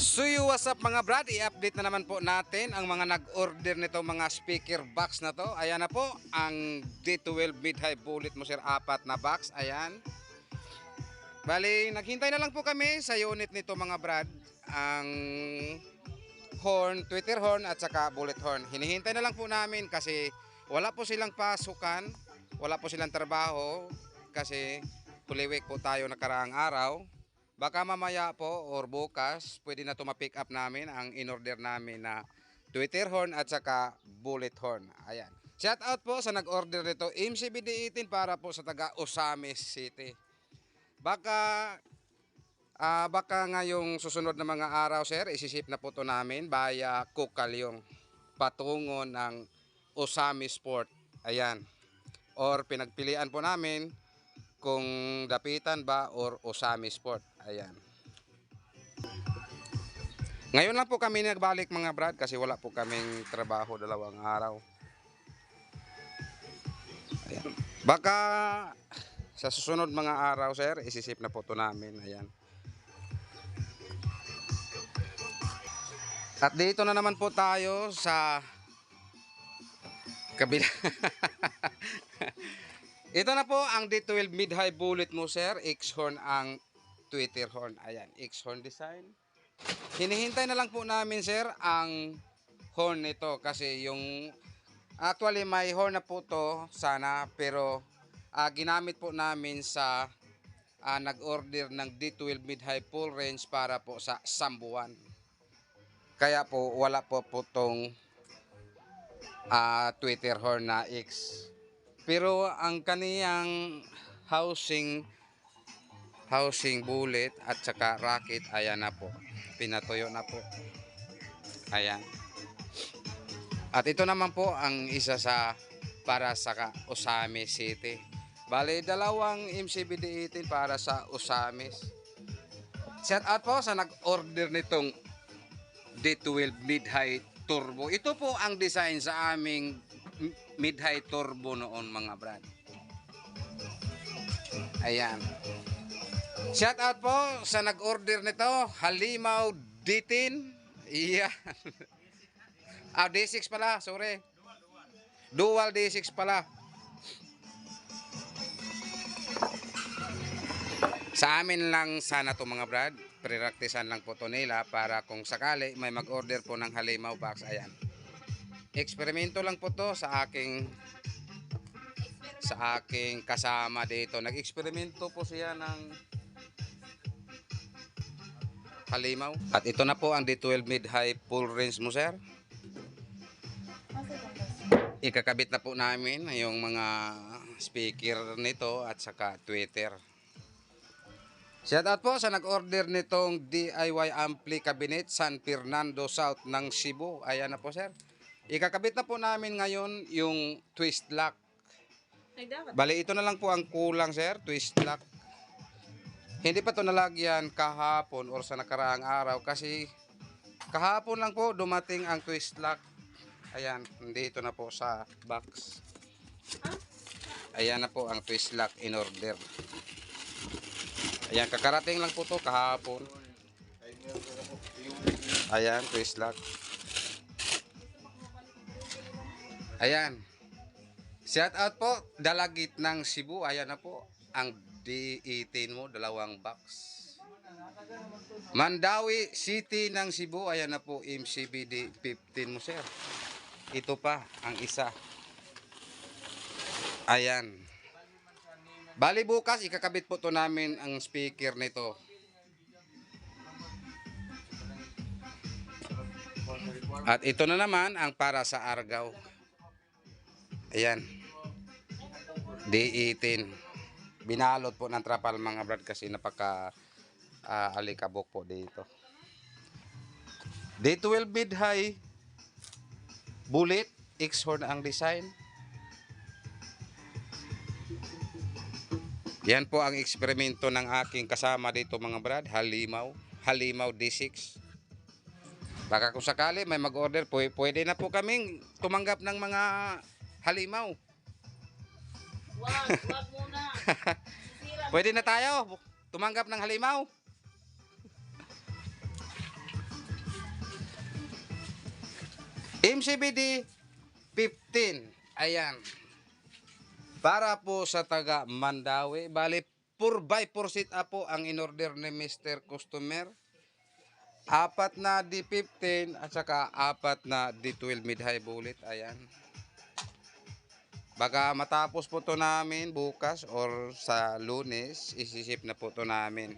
So you, what's up mga brad? I-update na naman po natin ang mga nag-order nito mga speaker box na to. Ayan na po, ang D12 mid-high bullet mo sir, apat na box. Ayan. Bali, naghintay na lang po kami sa unit nito mga brad. Ang horn, Twitter horn at saka bullet horn. Hinihintay na lang po namin kasi wala po silang pasukan, wala po silang trabaho kasi Week po tayo nakaraang araw. Baka mamaya po or bukas, pwede na ito ma-pick up namin ang in-order namin na Twitter horn at saka bullet horn. Ayan. Shout out po sa nag-order nito MCBD18 para po sa taga Osamis City. Baka ah baka ngayong susunod na mga araw sir, isisip na po to namin via Kukalyong patungo ng Osami Sport. Ayan. Or pinagpilian po namin kung dapitan ba or Osami Sport. Ayan. Ngayon lang po kami nagbalik mga brad kasi wala po kaming trabaho dalawang araw. Ayan. Baka sa susunod mga araw sir, isisip na po to namin. Ayan. At dito na naman po tayo sa kabila. Ito na po ang D12 mid-high bullet mo sir. X-horn ang Twitter horn. Ayan, X-horn design. Hinihintay na lang po namin sir ang horn nito kasi yung actually may horn na po to sana pero ah, ginamit po namin sa ah, nag-order ng D12 mid-high full range para po sa Sambuan. Kaya po wala po po tong ah, Twitter horn na X. Pero ang kaniyang housing housing bullet at saka rocket ayan na po. Pinatuyo na po. Ayan. At ito naman po ang isa sa para sa Osami City. Bale, dalawang MCBD18 para sa Osamis. Shout out po sa nag-order nitong D12 mid-high turbo. Ito po ang design sa aming mid-high turbo noon mga brad. Ayan. Shout out po sa nag-order nito, Halimaw D10. Iyan. ah, D6 pala, sorry. Dual D6 pala. Sa amin lang sana to mga brad. Preraktisan lang po to nila para kung sakali may mag-order po ng halimaw box. Ayan. Eksperimento lang po to sa aking sa aking kasama dito. Nag-eksperimento po siya ng halimaw. At ito na po ang D12 mid-high full range mo sir. Ikakabit na po namin yung mga speaker nito at saka Twitter. Shout out po sa nag-order nitong DIY Ampli Cabinet San Fernando South ng Cebu. Ayan na po sir. Ikakabit na po namin ngayon yung twist lock. Ay, dapat. Bali, ito na lang po ang kulang, sir. Twist lock. Hindi pa to nalagyan kahapon or sa nakaraang araw kasi kahapon lang po dumating ang twist lock. Ayan, dito na po sa box. Ayan na po ang twist lock in order. Ayan, kakarating lang po to kahapon. Ayan, twist lock. Ayan. Shout out po, Dalagit ng Cebu. Ayan na po, ang D18 mo, dalawang box. Mandawi City ng Cebu. Ayan na po, MCBD 15 mo, sir. Ito pa, ang isa. Ayan. Bali bukas, ikakabit po to namin ang speaker nito. At ito na naman ang para sa Argao. Ayan. D18. Binalot po ng trapal mga brad kasi napaka ah, alikabok po dito. D12 mid high bullet X-horn ang design. Yan po ang eksperimento ng aking kasama dito mga brad, Halimaw, Halimaw D6. Baka kung sakali may mag-order, pwede na po kaming tumanggap ng mga halimaw. Wag, wag muna. Pwede na tayo tumanggap ng halimaw. MCBD 15. Ayan. Para po sa taga Mandawi, bali 4x4 sit up po ang in-order ni Mr. Customer. Apat na D15 at saka apat na D12 mid-high bullet. Ayan. Baka matapos po to namin bukas or sa lunes, isisip na po to namin.